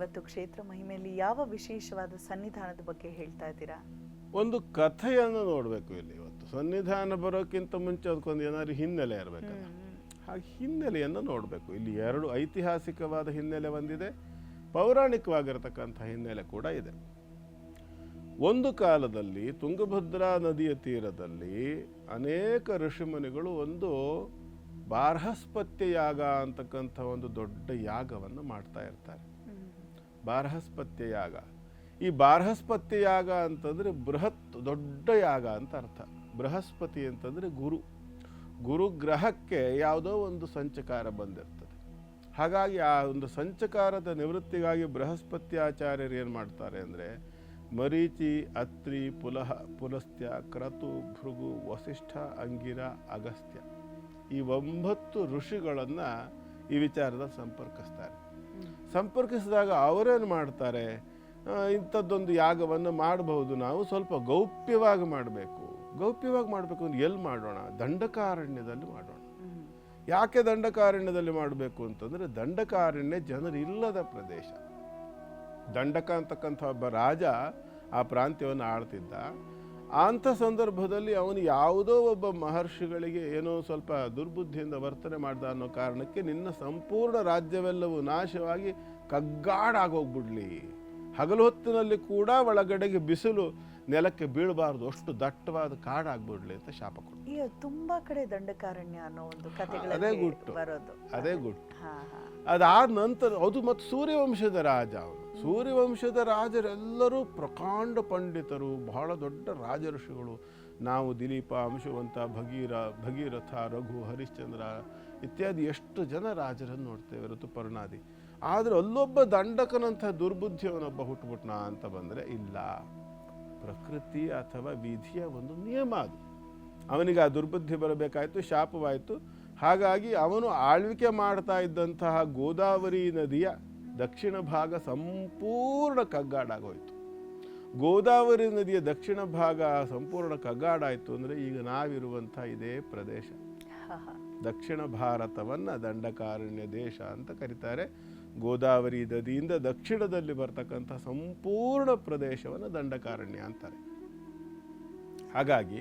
ಇವತ್ತು ಕ್ಷೇತ್ರ ಮಹಿಮೆಯಲ್ಲಿ ಯಾವ ವಿಶೇಷವಾದ ಸನ್ನಿಧಾನದ ಬಗ್ಗೆ ಹೇಳ್ತಾ ಇದ್ದೀರಾ? ಒಂದು ಕಥೆಯನ್ನು ನೋಡಬೇಕು ಇಲ್ಲಿ ಇವತ್ತು. ಸನ್ನಿಧಾನ ಬರೋಕ್ಕಿಂತ ಮುಂಚೆ ಅದಕ್ಕೊಂದು ಏನಾದ್ರು ಹಿನ್ನೆಲೆ ಇರಬೇಕಲ್ಲ. ಹಾಗೆ ಹಿನ್ನೆಲೆಯನ್ನು ನೋಡಬೇಕು. ಇಲ್ಲಿ ಎರಡು ಐತಿಹಾಸಿಕವಾದ ಹಿನ್ನೆಲೆ ಒಂದಿದೆ ಪೌರಾಣಿಕವಾಗಿರತಕ್ಕಂಥ ಹಿನ್ನೆಲೆ ಕೂಡ ಇದೆ. ಒಂದು ಕಾಲದಲ್ಲಿ ತುಂಗಭದ್ರಾ ನದಿಯ ತೀರದಲ್ಲಿ ಅನೇಕ ಋಷಿಮುನಿಗಳು ಒಂದು ಬಾರ್ಹಸ್ಪತ್ಯ ಯಾಗ ಅಂತಕ್ಕಂಥ ಒಂದು ದೊಡ್ಡ ಯಾಗವನ್ನು ಮಾಡ್ತಾ ಇರ್ತಾರೆ. ಬಾರ್ಹಸ್ಪತ್ಯ ಯಾಗ ಈ ಬಾರಹಸ್ಪತ್ಯ ಯಾಗ ಅಂತಂದರೆ ಬೃಹತ್ ದೊಡ್ಡ ಯಾಗ ಅಂತ ಅರ್ಥ. ಬೃಹಸ್ಪತಿ ಅಂತಂದರೆ ಗುರು. ಗುರು ಗ್ರಹಕ್ಕೆ ಯಾವುದೋ ಒಂದು ಸಂಚಕಾರ ಬಂದಿರ್ತದೆ. ಹಾಗಾಗಿ ಆ ಒಂದು ಸಂಚಕಾರದ ನಿವೃತ್ತಿಗಾಗಿ ಬೃಹಸ್ಪತಿ ಆಚಾರ್ಯರು ಏನು ಮಾಡ್ತಾರೆ ಅಂದರೆ, ಮರೀಚಿ, ಅತ್ರಿ, ಪುಲಹ, ಪುಲಸ್ತ್ಯ, ಕ್ರತು, ಭೃಗು, ವಸಿಷ್ಠ, ಅಂಗಿರ, ಅಗಸ್ತ್ಯ ಈ ಒಂಬತ್ತು ಋಷಿಗಳನ್ನು ಈ ವಿಚಾರದಲ್ಲಿ ಸಂಪರ್ಕಿಸ್ತಾರೆ. ಸಂಪರ್ಕಿಸಿದಾಗ ಅವರೇನು ಮಾಡ್ತಾರೆ? ಇಂಥದ್ದೊಂದು ಯಾಗವನ್ನು ಮಾಡಬಹುದು ನಾವು ಸ್ವಲ್ಪ ಗೌಪ್ಯವಾಗಿ ಮಾಡಬೇಕು. ಗೌಪ್ಯವಾಗಿ ಮಾಡಬೇಕು ಅಂದ್ರೆ ಎಲ್ಲಿ ಮಾಡೋಣ? ದಂಡಕಾರಣ್ಯದಲ್ಲಿ ಮಾಡೋಣ. ಯಾಕೆ ದಂಡಕಾರಣ್ಯದಲ್ಲಿ ಮಾಡಬೇಕು ಅಂತಂದ್ರೆ ದಂಡಕಾರಣ್ಯ ಜನರಿಲ್ಲದ ಪ್ರದೇಶ. ದಂಡಕ ಅಂತಕ್ಕಂಥ ಒಬ್ಬ ರಾಜ ಆ ಪ್ರಾಂತ್ಯವನ್ನು ಆಳ್ತಿದ್ದ. ಅಂಥ ಸಂದರ್ಭದಲ್ಲಿ ಅವನು ಯಾವುದೋ ಒಬ್ಬ ಮಹರ್ಷಿಗಳಿಗೆ ಏನೋ ಸ್ವಲ್ಪ ದುರ್ಬುದ್ಧಿಯಿಂದ ವರ್ತನೆ ಮಾಡ್ದ ಅನ್ನೋ ಕಾರಣಕ್ಕೆ ನಿನ್ನ ಸಂಪೂರ್ಣ ರಾಜ್ಯವೆಲ್ಲವೂ ನಾಶವಾಗಿ ಕಗ್ಗಾಡಾಗೋಗ್ಬಿಡ್ಲಿ. ಹಗಲು ಹೊತ್ತಿನಲ್ಲಿ ಕೂಡ ಒಳಗಡೆಗೆ ಬಿಸಿಲು ನೆಲಕ್ಕೆ ಬೀಳಬಾರ್ದು ಅಷ್ಟು ದಟ್ಟವಾದ ಕಾಡಾಗ್ಬಿಡ್ಲಿ ಅಂತ ಶಾಪ ಕೊಟ್ಟು ತುಂಬಾ ಕಡೆ ದಂಡಕಾರಣ್ಯ ಅನ್ನೋ ಒಂದು ಅದೇ ಗುಟ್ಟು. ಅದೇ ಗುಟ್ಟು. ಅದಾದ ನಂತರ ಅದು ಮತ್ತು ಸೂರ್ಯವಂಶದ ರಾಜ ಅವನು. ಸೂರ್ಯವಂಶದ ರಾಜರೆಲ್ಲರೂ ಪ್ರಕಾಂಡ ಪಂಡಿತರು, ಬಹಳ ದೊಡ್ಡ ರಾಜಋಷಿಗಳು. ನಾವು ದಿಲೀಪ, ಅಂಶುವಂತ, ಭಗೀರ, ಭಗೀರಥ, ರಘು, ಹರಿಶ್ಚಂದ್ರ ಇತ್ಯಾದಿ ಎಷ್ಟು ಜನ ರಾಜರನ್ನು ನೋಡ್ತೇವೆ, ಋತುಪರ್ಣಾದಿ. ಆದರೆ ಅಲ್ಲೊಬ್ಬ ದಂಡಕನಂಥ ದುರ್ಬುದ್ಧಿಯವನೊಬ್ಬ ಹುಟ್ಟುಬಿಟ್ನ ಅಂತ ಬಂದರೆ ಇಲ್ಲ. ಪ್ರಕೃತಿ ಅಥವಾ ವಿಧಿಯ ಒಂದು ನಿಯಮ ಅದು. ಅವನಿಗೆ ಆ ದುರ್ಬುದ್ಧಿ ಬರಬೇಕಾಯಿತು, ಶಾಪವಾಯಿತು. ಹಾಗಾಗಿ ಅವನು ಆಳ್ವಿಕೆ ಮಾಡ್ತಾ ಇದ್ದಂತಹ ಗೋದಾವರಿ ನದಿಯ ದಕ್ಷಿಣ ಭಾಗ ಸಂಪೂರ್ಣ ಕಗ್ಗಾಡಾಗೋಯಿತು. ಗೋದಾವರಿ ನದಿಯ ದಕ್ಷಿಣ ಭಾಗ ಸಂಪೂರ್ಣ ಕಗ್ಗಾಡಾಯಿತು ಅಂದರೆ ಈಗ ನಾವಿರುವಂಥ ಇದೇ ಪ್ರದೇಶ. ದಕ್ಷಿಣ ಭಾರತವನ್ನು ದಂಡಕಾರಣ್ಯ ದೇಶ ಅಂತ ಕರೀತಾರೆ. ಗೋದಾವರಿ ನದಿಯಿಂದ ದಕ್ಷಿಣದಲ್ಲಿ ಬರ್ತಕ್ಕಂಥ ಸಂಪೂರ್ಣ ಪ್ರದೇಶವನ್ನು ದಂಡಕಾರಣ್ಯ ಅಂತಾರೆ. ಹಾಗಾಗಿ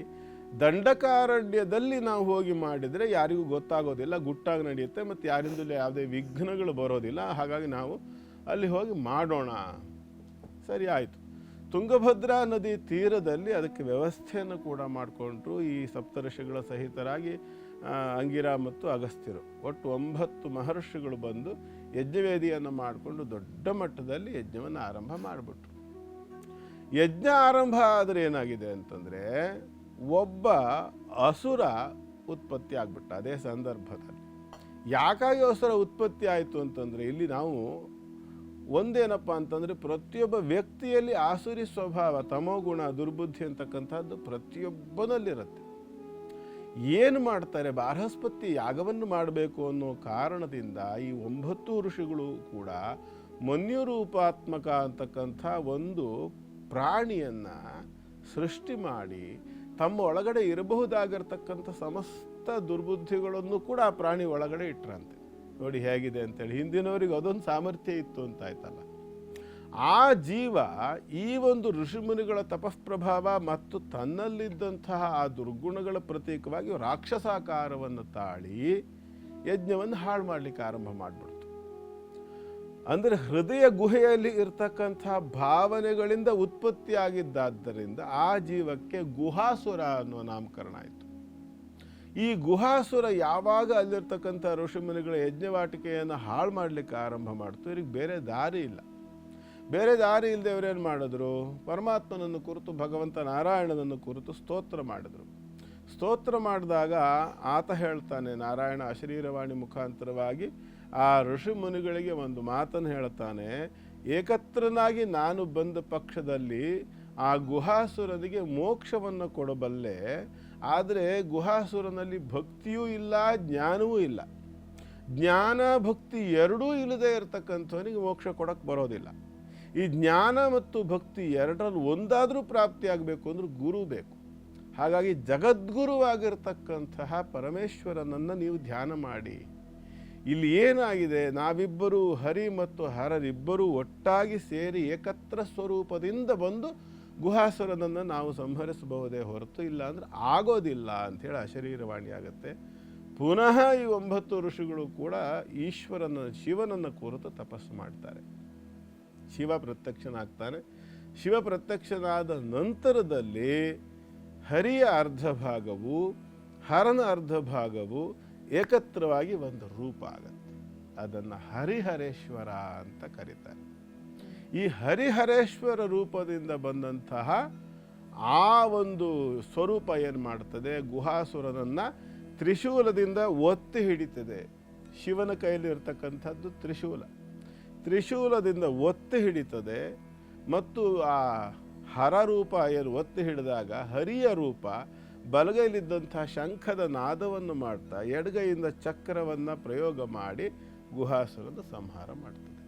ದಂಡಕಾರಣ್ಯದಲ್ಲಿ ನಾವು ಹೋಗಿ ಮಾಡಿದರೆ ಯಾರಿಗೂ ಗೊತ್ತಾಗೋದಿಲ್ಲ, ಗುಟ್ಟಾಗಿ ನಡೆಯುತ್ತೆ ಮತ್ತು ಯಾರಿಂದಲೂ ಯಾವುದೇ ವಿಘ್ನಗಳು ಬರೋದಿಲ್ಲ. ಹಾಗಾಗಿ ನಾವು ಅಲ್ಲಿ ಹೋಗಿ ಮಾಡೋಣ. ಸರಿ, ಆಯಿತು. ತುಂಗಭದ್ರಾ ನದಿ ತೀರದಲ್ಲಿ ಅದಕ್ಕೆ ವ್ಯವಸ್ಥೆಯನ್ನು ಕೂಡ ಮಾಡಿಕೊಂಡ್ರು ಈ ಸಪ್ತರ್ಷಿಗಳ ಸಹಿತರಾಗಿ ಅಂಗಿರ ಮತ್ತು ಅಗಸ್ತ್ಯರು. ಒಟ್ಟು ಒಂಬತ್ತು ಮಹರ್ಷಿಗಳು ಬಂದು ಯಜ್ಞವೇದಿಯನ್ನು ಮಾಡಿಕೊಂಡು ದೊಡ್ಡ ಮಟ್ಟದಲ್ಲಿ ಯಜ್ಞವನ್ನು ಆರಂಭ ಮಾಡಿಬಿಟ್ರು. ಯಜ್ಞ ಆರಂಭ ಆದರೆ ಏನಾಗಿದೆ ಅಂತಂದರೆ ಒಬ್ಬ ಅಸುರ ಉತ್ಪತ್ತಿ ಆಗ್ಬಿಟ್ಟ ಅದೇ ಸಂದರ್ಭದಲ್ಲಿ. ಯಾಕಾಗಿ ಅಸುರ ಉತ್ಪತ್ತಿ ಆಯಿತು ಅಂತಂದರೆ ಇಲ್ಲಿ ನಾವು ಒಂದೇನಪ್ಪ ಅಂತಂದರೆ ಪ್ರತಿಯೊಬ್ಬ ವ್ಯಕ್ತಿಯಲ್ಲಿ ಆಸುರಿ ಸ್ವಭಾವ, ತಮೋಗುಣ, ದುರ್ಬುದ್ಧಿ ಅಂತಕ್ಕಂಥದ್ದು ಪ್ರತಿಯೊಬ್ಬನಲ್ಲಿರುತ್ತೆ. ಏನು ಮಾಡ್ತಾರೆ? ಬಾರಹಸ್ಪತಿ ಯಾಗವನ್ನು ಮಾಡಬೇಕು ಅನ್ನೋ ಕಾರಣದಿಂದ ಈ ಒಂಬತ್ತು ಋಷಿಗಳು ಕೂಡ ಮನ್ಯುರೂಪಾತ್ಮಕ ಅಂತಕ್ಕಂಥ ಒಂದು ಪ್ರಾಣಿಯನ್ನು ಸೃಷ್ಟಿ ಮಾಡಿ ತಮ್ಮ ಒಳಗಡೆ ಇರಬಹುದಾಗಿರ್ತಕ್ಕಂಥ ಸಮಸ್ತ ದುರ್ಬುದ್ಧಿಗಳನ್ನು ಕೂಡ ಆ ಪ್ರಾಣಿ ಒಳಗಡೆ ಇಟ್ಟರಂತೆ ನೋಡಿ ಹೇಗಿದೆ ಅಂತೇಳಿ, ಹಿಂದಿನವರಿಗೆ ಅದೊಂದು ಸಾಮರ್ಥ್ಯ ಇತ್ತು ಅಂತ ಆಯ್ತಲ್ಲ. ಆ ಜೀವ ಈ ಒಂದು ಋಷಿಮುನಿಗಳ ತಪಃಪ್ರಭಾವ ಮತ್ತು ತನ್ನಲ್ಲಿದ್ದಂತಹ ಆ ದುರ್ಗುಣಗಳ ಪ್ರತೀಕವಾಗಿ ರಾಕ್ಷಸಾಕಾರವನ್ನು ತಾಳಿ ಯಜ್ಞವನ್ನು ಹಾಳು ಮಾಡಲಿಕ್ಕೆ ಆರಂಭ ಮಾಡಿಬಿಡ್ತು. ಅಂದರೆ ಹೃದಯ ಗುಹೆಯಲ್ಲಿ ಇರ್ತಕ್ಕಂಥ ಭಾವನೆಗಳಿಂದ ಉತ್ಪತ್ತಿಯಾಗಿದ್ದಾದ್ದರಿಂದ ಆ ಜೀವಕ್ಕೆ ಗುಹಾಸುರ ಅನ್ನೋ ನಾಮಕರಣ ಆಯಿತು. ಈ ಗುಹಾಸುರ ಯಾವಾಗ ಅಲ್ಲಿರ್ತಕ್ಕಂಥ ಋಷಿಮುನಿಗಳ ಯಜ್ಞವಾಟಿಕೆಯನ್ನು ಹಾಳು ಮಾಡಲಿಕ್ಕೆ ಆರಂಭ ಮಾಡ್ತು. ಇವ್ರಿಗೆ ಬೇರೆ ದಾರಿ ಇಲ್ಲ. ಬೇರೆ ದಾರಿ ಇಲ್ಲದೆ ಇವರೇನು ಮಾಡಿದ್ರು? ಪರಮಾತ್ಮನನ್ನು ಕುರಿತು, ಭಗವಂತ ನಾರಾಯಣನನ್ನು ಕುರಿತು ಸ್ತೋತ್ರ ಮಾಡಿದರು. ಸ್ತೋತ್ರ ಮಾಡಿದಾಗ ಆತ ಹೇಳ್ತಾನೆ, ನಾರಾಯಣ ಅಶರೀರವಾಣಿ ಮುಖಾಂತರವಾಗಿ ಆ ಋಷಿ ಮುನಿಗಳಿಗೆ ಒಂದು ಮಾತನ್ನು ಹೇಳ್ತಾನೆ ಏಕತ್ರನಾಗಿ ನಾನು ಬಂದ ಪಕ್ಷದಲ್ಲಿ ಆ ಗುಹಾಸುರನಿಗೆ ಮೋಕ್ಷವನ್ನು ಕೊಡಬಲ್ಲೆ, ಆದರೆ ಗುಹಾಸುರನಲ್ಲಿ ಭಕ್ತಿಯೂ ಇಲ್ಲ, ಜ್ಞಾನವೂ ಇಲ್ಲ. ಜ್ಞಾನ, ಭಕ್ತಿ ಎರಡೂ ಇಲ್ಲದೆ ಇರತಕ್ಕಂಥವನಿಗೆ ಮೋಕ್ಷ ಕೊಡಕ್ಕೆ ಬರೋದಿಲ್ಲ. ಈ ಜ್ಞಾನ ಮತ್ತು ಭಕ್ತಿ ಎರಡರಲ್ಲಿ ಒಂದಾದರೂ ಪ್ರಾಪ್ತಿಯಾಗಬೇಕು ಅಂದ್ರೆ ಗುರು ಬೇಕು. ಹಾಗಾಗಿ ಜಗದ್ಗುರುವಾಗಿರ್ತಕ್ಕಂತಹ ಪರಮೇಶ್ವರನನ್ನು ನೀವು ಧ್ಯಾನ ಮಾಡಿ. ಇಲ್ಲಿ ಏನಾಗಿದೆ? ನಾವಿಬ್ಬರು ಹರಿ ಮತ್ತು ಹರರಿಬ್ಬರೂ ಒಟ್ಟಾಗಿ ಸೇರಿ ಏಕತ್ರ ಸ್ವರೂಪದಿಂದ ಬಂದು ಗುಹಾಸುರನನ್ನು ನಾವು ಸಂಹರಿಸಬಹುದೇ ಹೊರತು ಇಲ್ಲ ಅಂದರೆ ಆಗೋದಿಲ್ಲ ಅಂಥೇಳಿ ಅಶರೀರವಾಣಿ ಆಗುತ್ತೆ. ಪುನಃ ಈ ಒಂಬತ್ತು ಋಷಿಗಳು ಕೂಡ ಈಶ್ವರನ, ಶಿವನನ್ನು ಕುರಿತು ತಪಸ್ಸು ಮಾಡ್ತಾರೆ. ಶಿವ ಪ್ರತ್ಯಕ್ಷನಾಗ್ತಾನೆ. ಶಿವ ಪ್ರತ್ಯಕ್ಷನಾದ ನಂತರದಲ್ಲಿ ಹರಿಯ ಅರ್ಧ ಭಾಗವು ಹರನ ಅರ್ಧ ಭಾಗವು ಏಕತ್ರವಾಗಿ ಒಂದು ರೂಪ ಆಗುತ್ತೆ. ಅದನ್ನು ಹರಿಹರೇಶ್ವರ ಅಂತ ಕರೀತಾರೆ. ಈ ಹರಿಹರೇಶ್ವರ ರೂಪದಿಂದ ಬಂದಂತಹ ಆ ಒಂದು ಸ್ವರೂಪ ಏನು ಮಾಡ್ತದೆ? ಗುಹಾಸುರನನ್ನು ತ್ರಿಶೂಲದಿಂದ ಒತ್ತಿ ಹಿಡಿತದೆ. ಶಿವನ ಕೈಯಲ್ಲಿ ಇರ್ತಕ್ಕಂಥದ್ದು ತ್ರಿಶೂಲ. ತ್ರಿಶೂಲದಿಂದ ಒತ್ತಿ ಹಿಡಿತದೆ ಮತ್ತು ಆ ಹರ ರೂಪ ಏನು ಒತ್ತಿ ಹಿಡಿದಾಗ ಹರಿಯ ರೂಪ ಬಲಗೈಲಿದ್ದಂತಹ ಶಂಖದ ನಾದವನ್ನು ಮಾಡ್ತಾ ಎಡಗೈಯಿಂದ ಚಕ್ರವನ್ನು ಪ್ರಯೋಗ ಮಾಡಿ ಗುಹಾಸುರನ ಸಂಹಾರ ಮಾಡ್ತದೆ.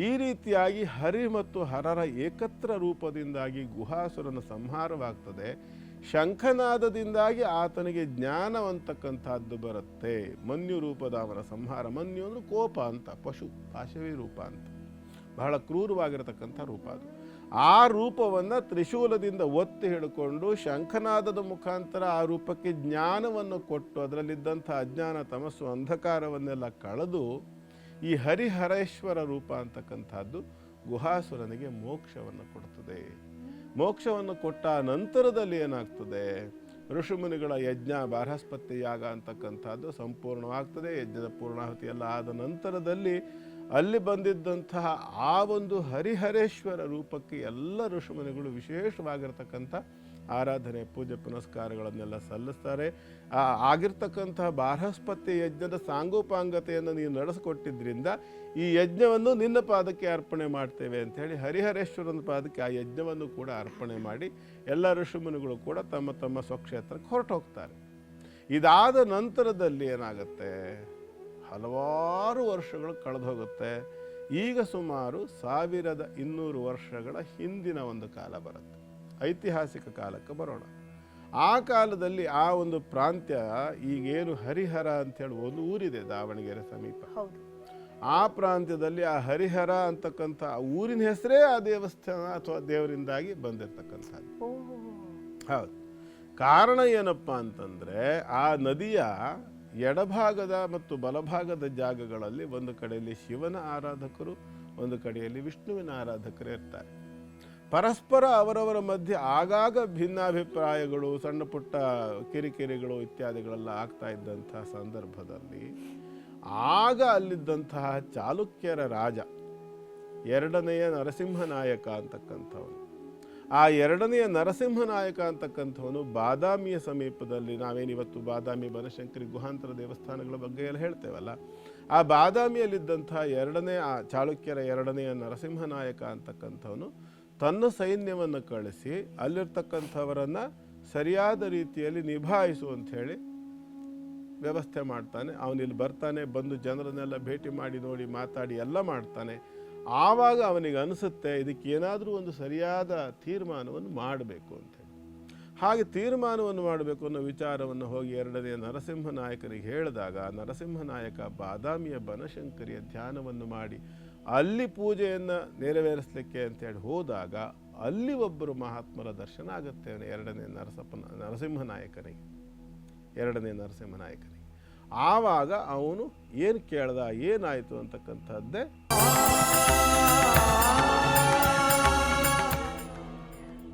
ಈ ರೀತಿಯಾಗಿ ಹರಿ ಮತ್ತು ಹರರ ಏಕತ್ರ ರೂಪದಿಂದಾಗಿ ಗುಹಾಸುರನ ಸಂಹಾರವಾಗ್ತದೆ. ಶಂಖನಾದದಿಂದಾಗಿ ಆತನಿಗೆ ಜ್ಞಾನವಂತಕ್ಕಂಥದ್ದು ಬರುತ್ತೆ. ಮನ್ಯು ರೂಪದ ಅವನ ಸಂಹಾರ. ಮನ್ಯು ಅಂದ್ರೆ ಕೋಪ ಅಂತ, ಪಶು ಪಾಶವಿ ರೂಪ ಅಂತ. ಬಹಳ ಕ್ರೂರವಾಗಿರತಕ್ಕಂಥ ರೂಪ ಅದು. ಆ ರೂಪವನ್ನು ತ್ರಿಶೂಲದಿಂದ ಒತ್ತಿ ಹಿಡ್ಕೊಂಡು ಶಂಖನಾದದ ಮುಖಾಂತರ ಆ ರೂಪಕ್ಕೆ ಜ್ಞಾನವನ್ನು ಕೊಟ್ಟು ಅದರಲ್ಲಿದ್ದಂಥ ಅಜ್ಞಾನ, ತಮಸ್ಸು, ಅಂಧಕಾರವನ್ನೆಲ್ಲ ಕಳೆದು ಈ ಹರಿಹರೇಶ್ವರ ರೂಪ ಅಂತಕ್ಕಂಥದ್ದು ಗುಹಾಸುರನಿಗೆ ಮೋಕ್ಷವನ್ನು ಕೊಡ್ತದೆ. ಮೋಕ್ಷವನ್ನು ಕೊಟ್ಟ ನಂತರದಲ್ಲಿ ಏನಾಗ್ತದೆ? ಋಷಿಮುನಿಗಳ ಯಜ್ಞ ಬಾರಹಸ್ಪತಿ ಯಾಗ ಅಂತಕ್ಕಂಥದ್ದು ಸಂಪೂರ್ಣವಾಗ್ತದೆ. ಯಜ್ಞದ ಪೂರ್ಣಾಹುತಿ ಎಲ್ಲ ಆದ ನಂತರದಲ್ಲಿ ಅಲ್ಲಿ ಬಂದಿದ್ದಂತಹ ಆ ಒಂದು ಹರಿಹರೇಶ್ವರ ರೂಪಕ್ಕೆ ಎಲ್ಲ ಋಷಿಮುನಿಗಳು ವಿಶೇಷವಾಗಿರ್ತಕ್ಕಂಥ ಆರಾಧನೆ, ಪೂಜೆ, ಪುನಸ್ಕಾರಗಳನ್ನೆಲ್ಲ ಸಲ್ಲಿಸ್ತಾರೆ. ಆ ಆಗಿರ್ತಕ್ಕಂತಹ ಬಾರಹಸ್ಪತಿ ಯಜ್ಞದ ಸಾಂಗೋಪಾಂಗತೆಯನ್ನು ನೀವು ನಡೆಸಿಕೊಟ್ಟಿದ್ದರಿಂದ ಈ ಯಜ್ಞವನ್ನು ನಿನ್ನ ಪಾದಕ್ಕೆ ಅರ್ಪಣೆ ಮಾಡ್ತೇವೆ ಅಂಥೇಳಿ ಹರಿಹರೇಶ್ವರನ ಪಾದಕ್ಕೆ ಆ ಯಜ್ಞವನ್ನು ಕೂಡ ಅರ್ಪಣೆ ಮಾಡಿ ಎಲ್ಲ ಋಷಿಮುನಿಗಳು ಕೂಡ ತಮ್ಮ ತಮ್ಮ ಸ್ವಕ್ಷೇತ್ರಕ್ಕೆ ಹೊರಟು ಹೋಗ್ತಾರೆ ಇದಾದ ನಂತರದಲ್ಲಿ ಏನಾಗುತ್ತೆ? ಹಲವಾರು ವರ್ಷಗಳು ಕಳೆದು ಹೋಗುತ್ತೆ ಈಗ ಸುಮಾರು ಸಾವಿರದ ಇನ್ನೂರು ವರ್ಷಗಳ ಹಿಂದಿನ ಒಂದು ಕಾಲ ಬರುತ್ತೆ. ಐತಿಹಾಸಿಕ ಕಾಲಕ್ಕೆ ಬರೋಣ. ಆ ಕಾಲದಲ್ಲಿ ಆ ಒಂದು ಪ್ರಾಂತ್ಯ ಈಗೇನು ಹರಿಹರ ಅಂತೇಳಿ ಒಂದು ಊರಿದೆ ದಾವಣಗೆರೆ ಸಮೀಪ. ಹೌದು. ಆ ಪ್ರಾಂತ್ಯದಲ್ಲಿ ಆ ಹರಿಹರ ಅಂತಕ್ಕಂಥ ಆ ಊರಿನ ಹೆಸರೇ ಆ ದೇವಸ್ಥಾನ ಅಥವಾ ದೇವರಿಂದಾಗಿ ಬಂದಿರತಕ್ಕಂಥದ್ದು. ಹೌದು. ಕಾರಣ ಏನಪ್ಪ ಅಂತಂದರೆ ಆ ನದಿಯ ಎಡಭಾಗದ ಮತ್ತು ಬಲಭಾಗದ ಜಾಗಗಳಲ್ಲಿ ಒಂದು ಕಡೆಯಲ್ಲಿ ಶಿವನ ಆರಾಧಕರು, ಒಂದು ಕಡೆಯಲ್ಲಿ ವಿಷ್ಣುವಿನ ಆರಾಧಕರು ಇರ್ತಾರೆ. ಪರಸ್ಪರ ಅವರವರ ಮಧ್ಯೆ ಆಗಾಗ ಭಿನ್ನಾಭಿಪ್ರಾಯಗಳು, ಸಣ್ಣ ಪುಟ್ಟ ಕಿರಿಕಿರಿಗಳು ಇತ್ಯಾದಿಗಳೆಲ್ಲ ಆಗ್ತಾ ಇದ್ದಂತಹ ಸಂದರ್ಭದಲ್ಲಿ ಆಗ ಅಲ್ಲಿದ್ದಂತಹ ಚಾಲುಕ್ಯರ ರಾಜ, ಎರಡನೆಯ ನರಸಿಂಹನಾಯಕ ಅಂತಕ್ಕಂಥವನು. ಆ ಎರಡನೆಯ ನರಸಿಂಹನಾಯಕ ಅಂತಕ್ಕಂಥವನು ಬಾದಾಮಿಯ ಸಮೀಪದಲ್ಲಿ ನಾವೇನಿವತ್ತು ಬಾದಾಮಿ ಬನಶಂಕರಿ ಗುಹಾಂತರ ದೇವಸ್ಥಾನಗಳ ಬಗ್ಗೆ ಎಲ್ಲ ಹೇಳ್ತೇವಲ್ಲ? ಆ ಬಾದಾಮಿಯಲ್ಲಿದ್ದಂಥ ಎರಡನೇ, ಆ ಚಾಳುಕ್ಯರ ಎರಡನೆಯ ನರಸಿಂಹನಾಯಕ ಅಂತಕ್ಕಂಥವನು ತನ್ನ ಸೈನ್ಯವನ್ನು ಕಳಿಸಿ ಅಲ್ಲಿರ್ತಕ್ಕಂಥವರನ್ನು ಸರಿಯಾದ ರೀತಿಯಲ್ಲಿ ನಿಭಾಯಿಸು ಅಂತ ಹೇಳಿ ವ್ಯವಸ್ಥೆ ಮಾಡ್ತಾನೆ. ಅವನಿಲ್ಲಿ ಬರ್ತಾನೆ, ಬಂದು ಜನರನ್ನೆಲ್ಲ ಭೇಟಿ ಮಾಡಿ ನೋಡಿ ಮಾತಾಡಿ ಎಲ್ಲ ಮಾಡ್ತಾನೆ. ಆವಾಗ ಅವನಿಗೆ ಅನಿಸುತ್ತೆ ಇದಕ್ಕೆ ಏನಾದರೂ ಒಂದು ಸರಿಯಾದ ತೀರ್ಮಾನವನ್ನು ಮಾಡಬೇಕು ಅಂತೇಳಿ. ಹಾಗೆ ತೀರ್ಮಾನವನ್ನು ಮಾಡಬೇಕು ಅನ್ನೋ ವಿಚಾರವನ್ನು ಹೋಗಿ ಎರಡನೇ ನರಸಿಂಹ ನಾಯಕನಿಗೆ ಹೇಳಿದಾಗ, ನರಸಿಂಹ ನಾಯಕ ಬಾದಾಮಿಯ ಬನಶಂಕರಿಯ ಧ್ಯಾನವನ್ನು ಮಾಡಿ, ಅಲ್ಲಿ ಪೂಜೆಯನ್ನು ನೆರವೇರಿಸಲಿಕ್ಕೆ ಅಂತೇಳಿ ಹೋದಾಗ, ಅಲ್ಲಿ ಒಬ್ಬರು ಮಹಾತ್ಮರ ದರ್ಶನ ಆಗುತ್ತೆ ಎರಡನೇ ನರಸಪ್ಪನ ನರಸಿಂಹ ನಾಯಕನಿಗೆ, ಎರಡನೇ ನರಸಿಂಹ ನಾಯಕನಿಗೆ. ಆವಾಗ ಅವನು ಏನು ಕೇಳ್ದ, ಏನಾಯಿತು ಅಂತಕ್ಕಂಥದ್ದೇ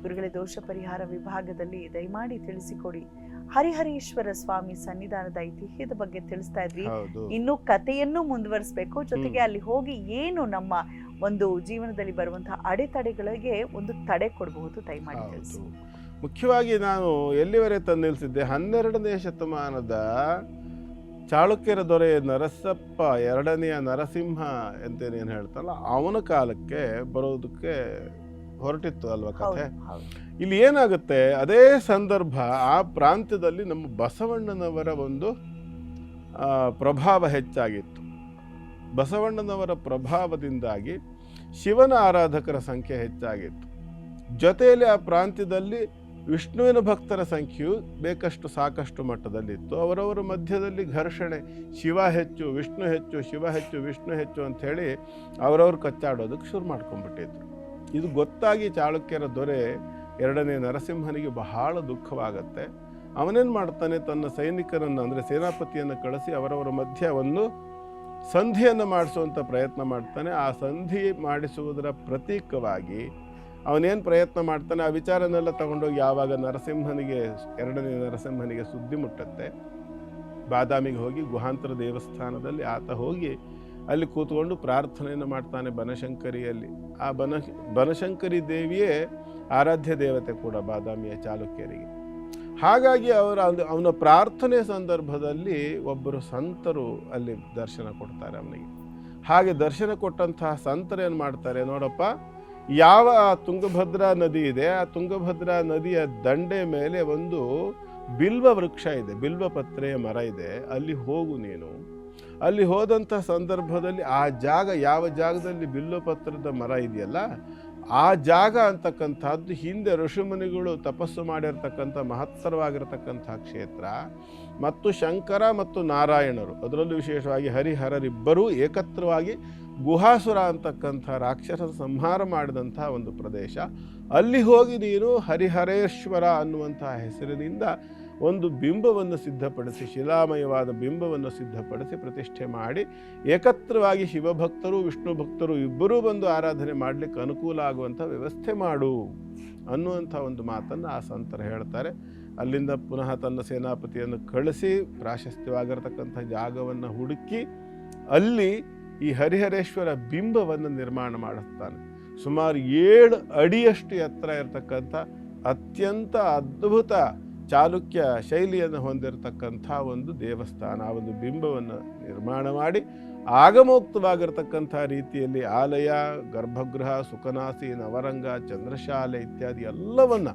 ಗುರುಗಳೇ ದೋಷ ಪರಿಹಾರ ವಿಭಾಗದಲ್ಲಿ ದಯಮಾಡಿ ತಿಳಿಸಿಕೊಡಿ. ಹರಿಹರೇಶ್ವರ ಸ್ವಾಮಿ ಸನ್ನಿಧಾನದ ಐತಿಹ್ಯದ ಬಗ್ಗೆ ತಿಳಿಸ್ತಾ ಇದ್ವಿ. ಇನ್ನು ಕಥೆಯನ್ನು ಮುಂದುವರಿಸಬೇಕು. ಜೊತೆಗೆ ಅಲ್ಲಿ ಹೋಗಿ ಏನು ನಮ್ಮ ಒಂದು ಜೀವನದಲ್ಲಿ ಬರುವಂತಹ ಅಡೆತಡೆಗಳಿಗೆ ಒಂದು ತಡೆ ಕೊಡಬಹುದು ದಯಮಾಡಿ ತಿಳಿಸಿ. ಮುಖ್ಯವಾಗಿ ನಾನು ಎಲ್ಲಿವರೆ ತಂದು ನಿಲ್ಲಿಸಿದ್ದೆ? ಹನ್ನೆರಡನೇ ಶತಮಾನದ ಚಾಳುಕ್ಯರ ದೊರೆ ನರಸಪ್ಪ ಎರಡನೆಯ ನರಸಿಂಹ ಅಂತೇನೇನು ಹೇಳ್ತಲ್ಲ ಅವನ ಕಾಲಕ್ಕೆ ಬರೋದಕ್ಕೆ ಹೊರಟಿತ್ತು ಅಲ್ವ ಕಥೆ? ಇಲ್ಲಿ ಏನಾಗುತ್ತೆ ಅದೇ ಸಂದರ್ಭ ಆ ಪ್ರಾಂತ್ಯದಲ್ಲಿ ನಮ್ಮ ಬಸವಣ್ಣನವರ ಒಂದು ಪ್ರಭಾವ ಹೆಚ್ಚಾಗಿತ್ತು. ಬಸವಣ್ಣನವರ ಪ್ರಭಾವದಿಂದಾಗಿ ಶಿವನ ಆರಾಧಕರ ಸಂಖ್ಯೆ ಹೆಚ್ಚಾಗಿತ್ತು. ಜೊತೆಯಲ್ಲಿ ಆ ಪ್ರಾಂತ್ಯದಲ್ಲಿ ವಿಷ್ಣುವಿನ ಭಕ್ತರ ಸಂಖ್ಯೆಯು ಬೇಕಷ್ಟು ಸಾಕಷ್ಟು ಮಟ್ಟದಲ್ಲಿತ್ತು. ಅವರವರ ಮಧ್ಯದಲ್ಲಿ ಘರ್ಷಣೆ, ಶಿವ ಹೆಚ್ಚು, ವಿಷ್ಣು ಹೆಚ್ಚು, ಶಿವ ಹೆಚ್ಚು, ವಿಷ್ಣು ಹೆಚ್ಚು ಅಂಥೇಳಿ ಅವರವ್ರು ಕಚ್ಚಾಡೋದಕ್ಕೆ ಶುರು ಮಾಡ್ಕೊಂಡ್ಬಿಟ್ಟಿದ್ರು ಇದು ಗೊತ್ತಾಗಿ ಚಾಳುಕ್ಯರ ದೊರೆ ಎರಡನೇ ನರಸಿಂಹನಿಗೆ ಬಹಳ ದುಃಖವಾಗತ್ತೆ. ಅವನೇನು ಮಾಡ್ತಾನೆ, ತನ್ನ ಸೈನಿಕರನ್ನು ಅಂದರೆ ಸೇನಾಪತಿಯನ್ನು ಕಳಿಸಿ ಅವರವರ ಮಧ್ಯ ಒಂದು ಸಂಧಿಯನ್ನು ಮಾಡಿಸುವಂಥ ಪ್ರಯತ್ನ ಮಾಡ್ತಾನೆ. ಆ ಸಂಧಿ ಮಾಡಿಸುವುದರ ಪ್ರತೀಕವಾಗಿ ಅವನೇನು ಪ್ರಯತ್ನ ಮಾಡ್ತಾನೆ, ಆ ವಿಚಾರನೆಲ್ಲ ತಗೊಂಡೋಗಿ ಯಾವಾಗ ನರಸಿಂಹನಿಗೆ, ಎರಡನೇ ನರಸಿಂಹನಿಗೆ ಸುದ್ದಿ ಮುಟ್ಟತ್ತೆ, ಬಾದಾಮಿಗೆ ಹೋಗಿ ಗುಹಾಂತರ ದೇವಸ್ಥಾನದಲ್ಲಿ ಆತ ಹೋಗಿ ಅಲ್ಲಿ ಕೂತ್ಕೊಂಡು ಪ್ರಾರ್ಥನೆಯನ್ನು ಮಾಡ್ತಾನೆ ಬನಶಂಕರಿಯಲ್ಲಿ. ಆ ಬನ, ಬನಶಂಕರಿ ದೇವಿಯೇ ಆರಾಧ್ಯ ದೇವತೆ ಕೂಡ ಬಾದಾಮಿಯ ಚಾಲುಕ್ಯರಿಗೆ. ಹಾಗಾಗಿ ಅವರ ಅವನ ಪ್ರಾರ್ಥನೆ ಸಂದರ್ಭದಲ್ಲಿ ಒಬ್ಬರು ಸಂತರು ಅಲ್ಲಿ ದರ್ಶನ ಕೊಡ್ತಾರೆ ಅವನಿಗೆ. ಹಾಗೆ ದರ್ಶನ ಕೊಟ್ಟಂತಹ ಸಂತರು ಏನು ಮಾಡ್ತಾರೆ ನೋಡಪ್ಪ ಯಾವ ತುಂಗಭದ್ರಾ ನದಿ ಇದೆ? ಆ ತುಂಗಭದ್ರಾ ನದಿಯ ದಂಡೆ ಮೇಲೆ ಒಂದು ಬಿಲ್ವ ವೃಕ್ಷ ಇದೆ, ಬಿಲ್ವ ಪತ್ರೆಯ ಮರ ಇದೆ. ಅಲ್ಲಿ ಹೋಗು ನೀನು. ಅಲ್ಲಿ ಹೋದಂಥ ಸಂದರ್ಭದಲ್ಲಿ ಆ ಜಾಗ ಯಾವ ಜಾಗದಲ್ಲಿ ಬಿಲ್ವಪತ್ರದ ಮರ ಇದೆಯಲ್ಲ, ಆ ಜಾಗ ಅಂತಕ್ಕಂಥದ್ದು ಹಿಂದೆ ಋಷಿಮುನಿಗಳು ತಪಸ್ಸು ಮಾಡಿರ್ತಕ್ಕಂಥ ಮಹತ್ತರವಾಗಿರ್ತಕ್ಕಂಥ ಕ್ಷೇತ್ರ, ಮತ್ತು ಶಂಕರ ಮತ್ತು ನಾರಾಯಣರು, ಅದರಲ್ಲೂ ವಿಶೇಷವಾಗಿ ಹರಿಹರರಿಬ್ಬರೂ ಏಕತ್ರವಾಗಿ ಗುಹಾಸುರ ಅಂತಕ್ಕಂಥ ರಾಕ್ಷಸ ಸಂಹಾರ ಮಾಡಿದಂಥ ಒಂದು ಪ್ರದೇಶ. ಅಲ್ಲಿ ಹೋಗಿ ನೀನು ಹರಿಹರೇಶ್ವರ ಅನ್ನುವಂತಹ ಹೆಸರಿನಿಂದ ಒಂದು ಬಿಂಬವನ್ನು ಸಿದ್ಧಪಡಿಸಿ, ಶಿಲಾಮಯವಾದ ಬಿಂಬವನ್ನು ಸಿದ್ಧಪಡಿಸಿ ಪ್ರತಿಷ್ಠೆ ಮಾಡಿ, ಏಕತ್ರವಾಗಿ ಶಿವಭಕ್ತರು, ವಿಷ್ಣು ಭಕ್ತರು ಇಬ್ಬರೂ ಬಂದು ಆರಾಧನೆ ಮಾಡಲಿಕ್ಕೆ ಅನುಕೂಲ ಆಗುವಂಥ ವ್ಯವಸ್ಥೆ ಮಾಡು ಅನ್ನುವಂಥ ಒಂದು ಮಾತನ್ನು ಆ ಸಂತರು ಹೇಳ್ತಾರೆ. ಅಲ್ಲಿಂದ ಪುನಃ ತನ್ನ ಸೇನಾಪತಿಯನ್ನು ಕಳಿಸಿ, ಪ್ರಾಶಸ್ತ್ಯವಾಗಿರತಕ್ಕಂಥ ಜಾಗವನ್ನು ಹುಡುಕಿ, ಅಲ್ಲಿ ಈ ಹರಿಹರೇಶ್ವರ ಬಿಂಬವನ್ನು ನಿರ್ಮಾಣ ಮಾಡುತ್ತಾನೆ. ಸುಮಾರು ಏಳು ಅಡಿಯಷ್ಟು ಎತ್ತರ ಇರತಕ್ಕಂಥ ಅತ್ಯಂತ ಅದ್ಭುತ ಚಾಲುಕ್ಯ ಶೈಲಿಯನ್ನು ಹೊಂದಿರತಕ್ಕಂಥ ಒಂದು ದೇವಸ್ಥಾನ. ಆ ಒಂದು ಬಿಂಬವನ್ನು ನಿರ್ಮಾಣ ಮಾಡಿ ಆಗಮೋಕ್ತವಾಗಿರ್ತಕ್ಕಂಥ ರೀತಿಯಲ್ಲಿ ಆಲಯ, ಗರ್ಭಗೃಹ ಸುಖನಾಸಿ ನವರಂಗ, ಚಂದ್ರಶಾಲೆ ಇತ್ಯಾದಿ ಎಲ್ಲವನ್ನ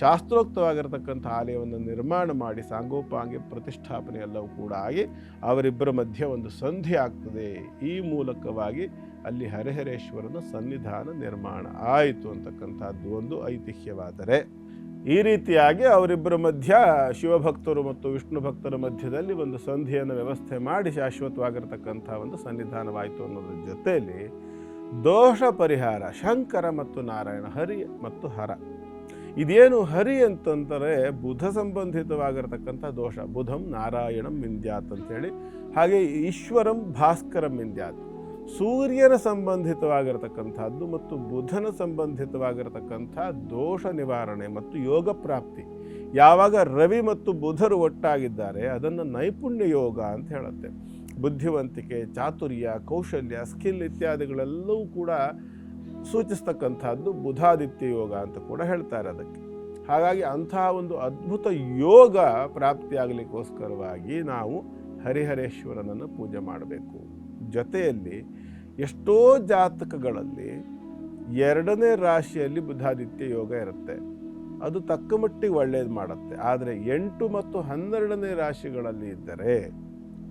ಶಾಸ್ತ್ರೋಕ್ತವಾಗಿರ್ತಕ್ಕಂಥ ಆಲಯವನ್ನು ನಿರ್ಮಾಣ ಮಾಡಿ ಸಾಂಗೋಪಾಂಗಿ ಪ್ರತಿಷ್ಠಾಪನೆ ಎಲ್ಲವೂ ಕೂಡ ಆಗಿ ಅವರಿಬ್ಬರ ಮಧ್ಯೆ ಒಂದು ಸಂಧಿ ಆಗ್ತದೆ. ಈ ಮೂಲಕವಾಗಿ ಅಲ್ಲಿ ಹರಿಹರೇಶ್ವರನ ಸನ್ನಿಧಾನ ನಿರ್ಮಾಣ ಆಯಿತು ಅಂತಕ್ಕಂಥದ್ದು ಒಂದು ಐತಿಹ್ಯವಾದರೆ. ಈ ರೀತಿಯಾಗಿ ಅವರಿಬ್ಬರ ಮಧ್ಯ ಶಿವಭಕ್ತರು ಮತ್ತು ವಿಷ್ಣು ಭಕ್ತರ ಮಧ್ಯದಲ್ಲಿ ಒಂದು ಸಂಧಿಯನ್ನು ವ್ಯವಸ್ಥೆ ಮಾಡಿ ಶಾಶ್ವತವಾಗಿರ್ತಕ್ಕಂಥ ಒಂದು ಸನ್ನಿಧಾನವಾಯಿತು ಅನ್ನೋದ್ರ ಜೊತೆಯಲ್ಲಿ ದೋಷ ಪರಿಹಾರ ಶಂಕರ ಮತ್ತು ನಾರಾಯಣ ಹರಿ ಮತ್ತು ಹರ ಇದೇನು ಹರಿ ಅಂತಂದರೆ ಬುಧ ಸಂಬಂಧಿತವಾಗಿರತಕ್ಕಂಥ ದೋಷ. ಬುಧಂ ನಾರಾಯಣಂ ಮಿಂದ್ಯಾತ್ ಅಂತೇಳಿ ಹಾಗೆ ಈಶ್ವರಂ ಭಾಸ್ಕರಂ ಮಿಂದ್ಯಾತ್ ಸೂರ್ಯನ ಸಂಬಂಧಿತವಾಗಿರತಕ್ಕಂಥದ್ದು ಮತ್ತು ಬುಧನ ಸಂಬಂಧಿತವಾಗಿರತಕ್ಕಂಥ ದೋಷ ನಿವಾರಣೆ ಮತ್ತು ಯೋಗ ಪ್ರಾಪ್ತಿ. ಯಾವಾಗ ರವಿ ಮತ್ತು ಬುಧರು ಒಟ್ಟಾಗಿದ್ದಾರೆ, ಅದನ್ನು ನೈಪುಣ್ಯ ಯೋಗ ಅಂತ ಹೇಳುತ್ತೆ. ಬುದ್ಧಿವಂತಿಕೆ, ಚಾತುರ್ಯ, ಕೌಶಲ್ಯ, ಸ್ಕಿಲ್ ಇತ್ಯಾದಿಗಳೆಲ್ಲವೂ ಕೂಡ ಸೂಚಿಸ್ತಕ್ಕಂಥದ್ದು ಬುಧಾದಿತ್ಯ ಯೋಗ ಅಂತ ಕೂಡ ಹೇಳ್ತಾರೆ ಅದಕ್ಕೆ. ಹಾಗಾಗಿ ಅಂತಹ ಒಂದು ಅದ್ಭುತ ಯೋಗ ಪ್ರಾಪ್ತಿಯಾಗಲಿಕ್ಕೋಸ್ಕರವಾಗಿ ನಾವು ಹರಿಹರೇಶ್ವರನನ್ನು ಪೂಜೆ ಮಾಡಬೇಕು. ಜೊತೆಯಲ್ಲಿ ಎಷ್ಟೋ ಜಾತಕಗಳಲ್ಲಿ ಎರಡನೇ ರಾಶಿಯಲ್ಲಿ ಬುಧಾದಿತ್ಯ ಯೋಗ ಇರುತ್ತೆ. ಅದು ತಕ್ಕ ಮಟ್ಟಿಗೆ ಒಳ್ಳೆಯದು ಮಾಡುತ್ತೆ. ಆದರೆ ಎಂಟು ಮತ್ತು ಹನ್ನೆರಡನೇ ರಾಶಿಗಳಲ್ಲಿ ಇದ್ದರೆ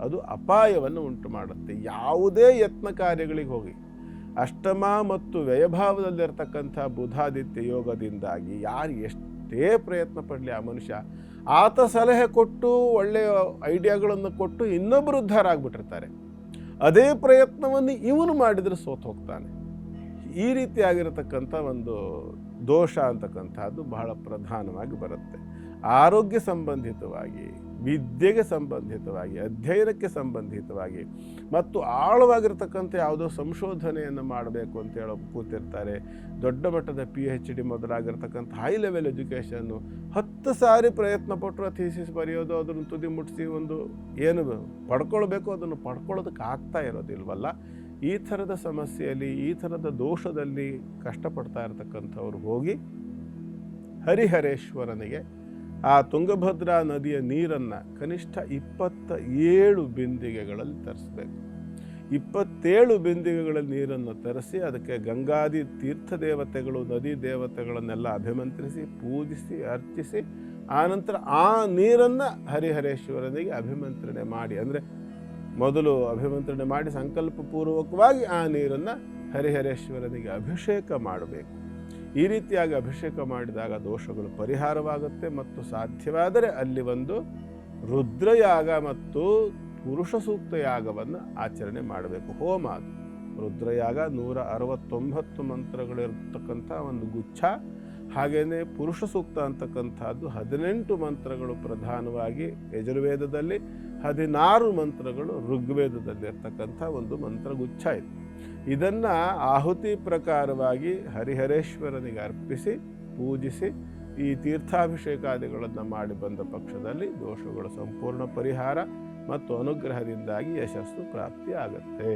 ಅದು ಅಪಾಯವನ್ನು ಉಂಟು ಮಾಡುತ್ತೆ ಯಾವುದೇ ಯತ್ನ ಕಾರ್ಯಗಳಿಗೆ ಹೋಗಿ. ಅಷ್ಟಮ ಮತ್ತು ವ್ಯಯಭಾವದಲ್ಲಿರ್ತಕ್ಕಂಥ ಬುಧಾದಿತ್ಯ ಯೋಗದಿಂದಾಗಿ ಯಾರು ಎಷ್ಟೇ ಪ್ರಯತ್ನ ಪಡಲಿ ಆ ಮನುಷ್ಯ, ಆತ ಸಲಹೆ ಕೊಟ್ಟು, ಒಳ್ಳೆಯ ಐಡಿಯಾಗಳನ್ನು ಕೊಟ್ಟು ಇನ್ನೊಬ್ಬರು ಉದ್ಧಾರ ಆಗಿಬಿಟ್ಟಿರ್ತಾರೆ ಅದೇ ಪ್ರಯತ್ನವನ್ನು ಇವನು ಮಾಡಿದರೆ ಸೋತು ಹೋಗ್ತಾನೆ. ಈ ರೀತಿಯಾಗಿರತಕ್ಕಂಥ ಒಂದು ದೋಷ ಅಂತಕ್ಕಂಥದ್ದು ಬಹಳ ಪ್ರಧಾನವಾಗಿ ಬರುತ್ತೆ. ಆರೋಗ್ಯ ಸಂಬಂಧಿತವಾಗಿ ವಿದ್ಯೆಗೆ ಸಂಬಂಧಿತವಾಗಿ, ಅಧ್ಯಯನಕ್ಕೆ ಸಂಬಂಧಿತವಾಗಿ ಮತ್ತು ಆಳವಾಗಿರ್ತಕ್ಕಂಥ ಯಾವುದೋ ಸಂಶೋಧನೆಯನ್ನು ಮಾಡಬೇಕು ಅಂತ ಹೇಳೋ ಕೂತಿರ್ತಾರೆ. ದೊಡ್ಡ ಮಟ್ಟದ ಪಿ ಎಚ್ ಡಿ ಮೊದಲಾಗಿರ್ತಕ್ಕಂಥ ಹೈ ಲೆವೆಲ್ ಎಜುಕೇಷನ್ನು ಹತ್ತು ಸಾರಿ ಪ್ರಯತ್ನ ಪಟ್ಟರು ಥೀಸಿಸ್ ಬರೆಯೋದು, ಅದನ್ನು ತುದಿ ಮುಟ್ಟಿಸಿ ಒಂದು ಏನು ಪಡ್ಕೊಳ್ಬೇಕು, ಅದನ್ನು ಪಡ್ಕೊಳ್ಳೋದಕ್ಕೆ ಆಗ್ತಾ ಇರೋದಿಲ್ವಲ್ಲ ಈ ಥರದ ಸಮಸ್ಯೆಯಲ್ಲಿ, ಈ ಥರದ ದೋಷದಲ್ಲಿ ಕಷ್ಟಪಡ್ತಾ ಇರತಕ್ಕಂಥವ್ರು ಹೋಗಿ ಹರಿಹರೇಶ್ವರನಿಗೆ ಆ ತುಂಗಭದ್ರಾ ನದಿಯ ನೀರನ್ನು ಕನಿಷ್ಠ ಇಪ್ಪತ್ತ ಏಳು ಬಿಂದಿಗೆಗಳಲ್ಲಿ ತರಿಸ್ಬೇಕು. ಇಪ್ಪತ್ತೇಳು ಬಿಂದಿಗೆಗಳಲ್ಲಿ ನೀರನ್ನು ತರಿಸಿ ಅದಕ್ಕೆ ಗಂಗಾದಿ ತೀರ್ಥ ದೇವತೆಗಳು ನದಿ ದೇವತೆಗಳನ್ನೆಲ್ಲ ಅಭಿಮಂತ್ರಿಸಿ, ಪೂಜಿಸಿ, ಅರ್ಚಿಸಿ ಆನಂತರ ಆ ನೀರನ್ನು ಹರಿಹರೇಶ್ವರನಿಗೆ ಅಭಿಮಂತ್ರಣೆ ಮಾಡಿ, ಅಂದರೆ ಮೊದಲು ಅಭಿಮಂತ್ರಣೆ ಮಾಡಿ ಸಂಕಲ್ಪಪೂರ್ವಕವಾಗಿ ಆ ನೀರನ್ನು ಹರಿಹರೇಶ್ವರನಿಗೆ ಅಭಿಷೇಕ ಮಾಡಬೇಕು. ಈ ರೀತಿಯಾಗಿ ಅಭಿಷೇಕ ಮಾಡಿದಾಗ ದೋಷಗಳು ಪರಿಹಾರವಾಗುತ್ತೆ ಮತ್ತು ಸಾಧ್ಯವಾದರೆ ಅಲ್ಲಿ ಒಂದು ರುದ್ರಯಾಗ ಮತ್ತು ಪುರುಷ ಸೂಕ್ತ ಯಾಗವನ್ನು ಆಚರಣೆ ಮಾಡಬೇಕು. ಹೋಮ ಅದು. ರುದ್ರಯಾಗ ನೂರ ಅರವತ್ತೊಂಬತ್ತು ಮಂತ್ರಗಳಿರ್ತಕ್ಕಂಥ ಒಂದು ಗುಚ್ಛ, ಹಾಗೆಯೇ ಪುರುಷ ಸೂಕ್ತ ಅಂತಕ್ಕಂಥದ್ದು ಹದಿನೆಂಟು ಮಂತ್ರಗಳು ಪ್ರಧಾನವಾಗಿ ಯಜುರ್ವೇದದಲ್ಲಿ ಹದಿನಾರು ಮಂತ್ರಗಳು ಋಗ್ವೇದದಲ್ಲಿ ಇರ್ತಕ್ಕಂಥ ಒಂದು ಮಂತ್ರಗುಚ್ಛ ಇದೆ. ಇದನ್ನು ಆಹುತಿ ಪ್ರಕಾರವಾಗಿ ಹರಿಹರೇಶ್ವರನಿಗೆ ಅರ್ಪಿಸಿ, ಪೂಜಿಸಿ, ಈ ತೀರ್ಥಾಭಿಷೇಕಾದಿಗಳನ್ನು ಮಾಡಿ ಬಂದ ಪಕ್ಷದಲ್ಲಿ ದೋಷಗಳ ಸಂಪೂರ್ಣ ಪರಿಹಾರ ಮತ್ತು ಅನುಗ್ರಹದಿಂದಾಗಿ ಯಶಸ್ಸು ಪ್ರಾಪ್ತಿಯಾಗತ್ತೆ.